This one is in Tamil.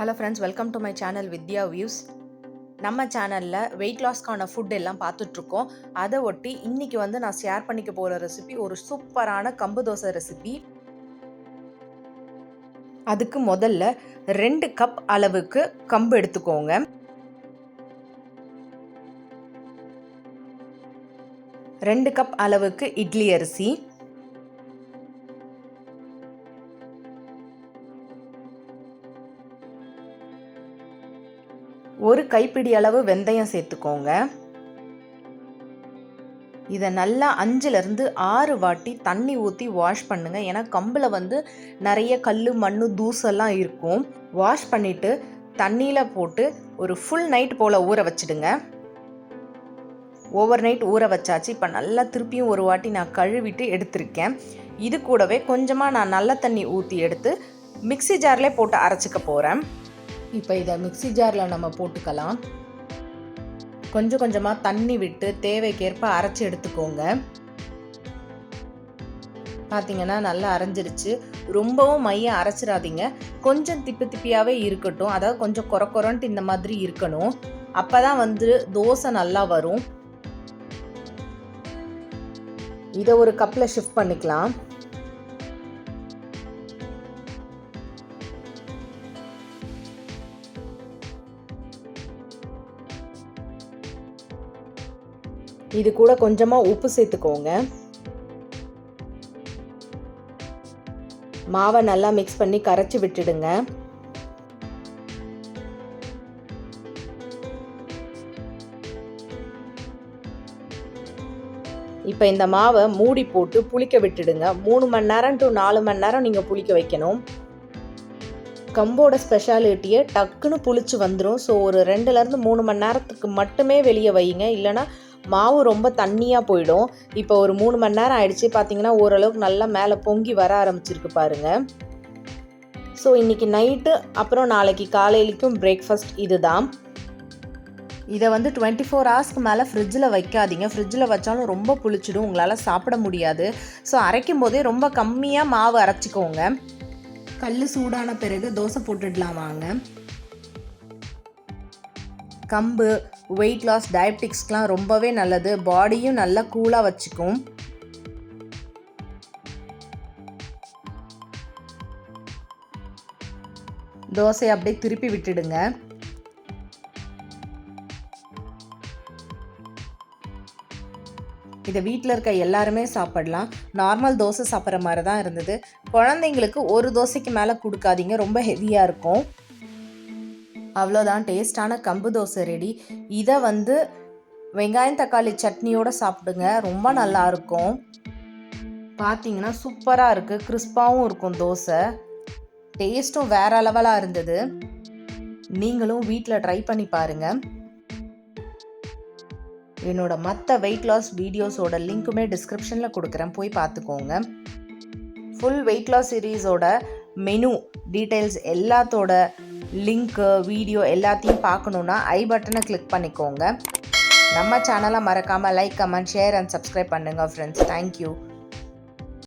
Hello friends welcome to my channel Vidya views நம்ம சேனலில் வெயிட் லாஸ்க்கான ஃபுட் எல்லாம் பார்த்துட்ருக்கோம். அதை ஒட்டி இன்றைக்கி வந்து நான் ஷேர் பண்ணிக்க போகிற ரெசிபி ஒரு சூப்பரான கம்பு தோசை ரெசிபி அதுக்கு முதல்ல ரெண்டு கப் அளவுக்கு கம்பு எடுத்துக்கோங்க. ரெண்டு கப் அளவுக்கு இட்லி அரிசி. ஒரு கைப்பிடி அளவு வெந்தயம் சேர்த்துக்கோங்க. இதை நல்லா அஞ்சுலேருந்து ஆறு வாட்டி தண்ணி ஊற்றி வாஷ் பண்ணுங்கள் ஏன்னா கம்பில் வந்து நிறைய கல் மண் தூசெல்லாம் இருக்கும். வாஷ் பண்ணிவிட்டு தண்ணியில் போட்டு ஒரு ஃபுல் நைட் போல் ஊற வச்சுடுங்க. ஓவர் நைட் ஊற வச்சாச்சு. இப்போ நல்லா திருப்பியும் ஒரு வாட்டி நான் கழுவிட்டு எடுத்திருக்கேன். இது கூடவே கொஞ்சமாக நான் நல்ல தண்ணி ஊற்றி எடுத்து மிக்சி ஜார்லேயே போட்டு அரைச்சிக்க போகிறேன் இப்போ இதை மிக்சி ஜாரில் நம்ம போட்டுக்கலாம். கொஞ்சம் கொஞ்சமாக தண்ணி விட்டு தேவைக்கேற்ப அரைச்சி எடுத்துக்கோங்க. பார்த்தீங்கன்னா நல்லா அரைஞ்சிருச்சு. ரொம்பவும் மையம் அரைச்சிடாதீங்க கொஞ்சம் திப்பி திப்பியாகவே இருக்கட்டும். அதாவது கொஞ்சம் குறை குறன்ட்டு இந்த மாதிரி இருக்கணும். அப்போ தான் வந்து தோசை நல்லா வரும். இதை ஒரு கப்பில் ஷிஃப்ட் பண்ணிக்கலாம். இது கூட கொஞ்சமாக உப்பு சேர்த்துக்கோங்க. மாவை நல்லா மிக்ஸ் பண்ணி கரைச்சி விட்டுடுங்க. இப்போ இந்த மாவை மூடி போட்டு புளிக்க விட்டுடுங்க. மூணு மணி நேரம் டு நாலு மணி நேரம் நீங்கள் புளிக்க வைக்கணும். கம்போட ஸ்பெஷாலிட்டியை டக்குன்னு புளிச்சு வந்துடும் ஸோ ஒரு ரெண்டுலேருந்து மூணு மணி நேரத்துக்கு மட்டுமே வெளியே வைங்க. இல்லைனா மாவு ரொம்ப தண்ணியாக போயிடும். இப்போ ஒரு மூணு மணி நேரம் ஆயிடுச்சு. பார்த்தீங்கன்னா ஓரளவுக்கு நல்லா மேலே பொங்கி வர ஆரம்பிச்சிருக்கு பாருங்க. ஸோ இன்றைக்கி நைட்டு அப்புறம் நாளைக்கு காலையிலைக்கும் பிரேக்ஃபாஸ்ட் இதுதான். இதை வந்து டுவெண்ட்டி ஃபோர் ஹவர்ஸ்க்கு மேலே ஃப்ரிட்ஜில் வைக்காதீங்க. ஃப்ரிட்ஜில் வச்சாலும் ரொம்ப புளிச்சிடும். உங்களால் சாப்பிட முடியாது. ஸோ அரைக்கும் போதே ரொம்ப கம்மியாக மாவு அரைச்சிக்கோங்க. கல் சூடான பிறகு தோசை போட்டுடலாம் வாங்க. கம்பு வெயிட் லாஸ் டயபெட்டிக்ஸ்க்கெலாம் ரொம்பவே நல்லது. பாடியும் நல்லா கூலாக வச்சுக்கும். தோசையை அப்படியே திருப்பி விட்டுடுங்க. இதை வீட்டில் இருக்க எல்லாருமே சாப்பிடலாம். நார்மல் தோசை சாப்பிட்ற மாதிரி தான் இருந்தது. குழந்தைங்களுக்கு ஒரு தோசைக்கு மேலே கொடுக்காதீங்க. ரொம்ப ஹெவியாக இருக்கும். அவ்வளோதான் டேஸ்டான கம்பு தோசை ரெடி இதை வந்து வெங்காயம் தக்காளி சட்னியோடு சாப்பிடுங்க. ரொம்ப நல்லா இருக்கும். பார்த்தீங்கன்னா சூப்பராக இருக்குது கிறிஸ்பாகவும் இருக்கும் தோசை. டேஸ்ட்டும் வேற லெவலாக இருந்தது. நீங்களும் வீட்டில் ட்ரை பண்ணி பாருங்கள் என்னோட மற்ற வெயிட் லாஸ் வீடியோஸோட லிங்க்குமே டிஸ்கிரிப்ஷனில் கொடுக்குறேன். போய் பார்த்துக்கோங்க ஃபுல் வெயிட் லாஸ் சீரீஸோட மெனு டீட்டெயில்ஸ் எல்லாத்தோட லிங்க்கு வீடியோ எல்லாத்தையும் பார்க்கணுன்னா ஐ பட்டனை கிளிக் பண்ணிக்கோங்க. நம்ம சேனலை மறக்காமல் like comment share and subscribe பண்ணுங்கள் ஃப்ரெண்ட்ஸ் தேங்க்யூ